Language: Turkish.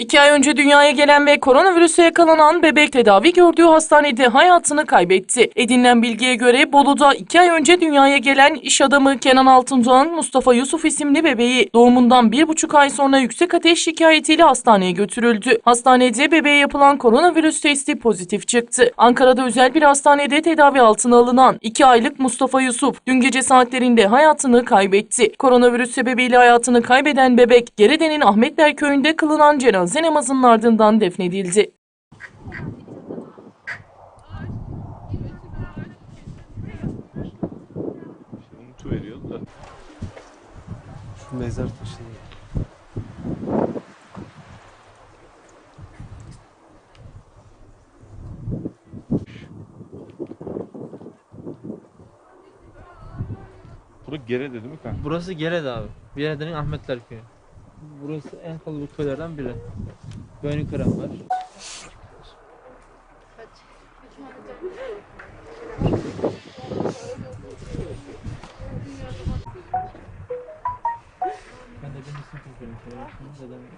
İki ay önce dünyaya gelen ve koronavirüse yakalanan bebek tedavi gördüğü hastanede hayatını kaybetti. Edinilen bilgiye göre Bolu'da iki ay önce dünyaya gelen iş adamı Kenan Altundoğan Mustafa Yusuf isimli bebeği doğumundan bir buçuk ay sonra yüksek ateş şikayetiyle hastaneye götürüldü. Hastanede bebeğe yapılan koronavirüs testi pozitif çıktı. Ankara'da özel bir hastanede tedavi altına alınan iki aylık Mustafa Yusuf dün gece saatlerinde hayatını kaybetti. Koronavirüs sebebiyle hayatını kaybeden bebek Gerede'nin Ahmetler köyünde kılınan cenaze namazının ardından defnedildi. Unutuveriyoruz da. Şu mezar taşı. Burası Gerede değil mi kanka? Burası Gerede abi. Gerede'nin Ahmetler köyü. Burası en kalabalık köylerden biri. Boynu kıran var. Ben de bir isim tutuyorum. Dedem-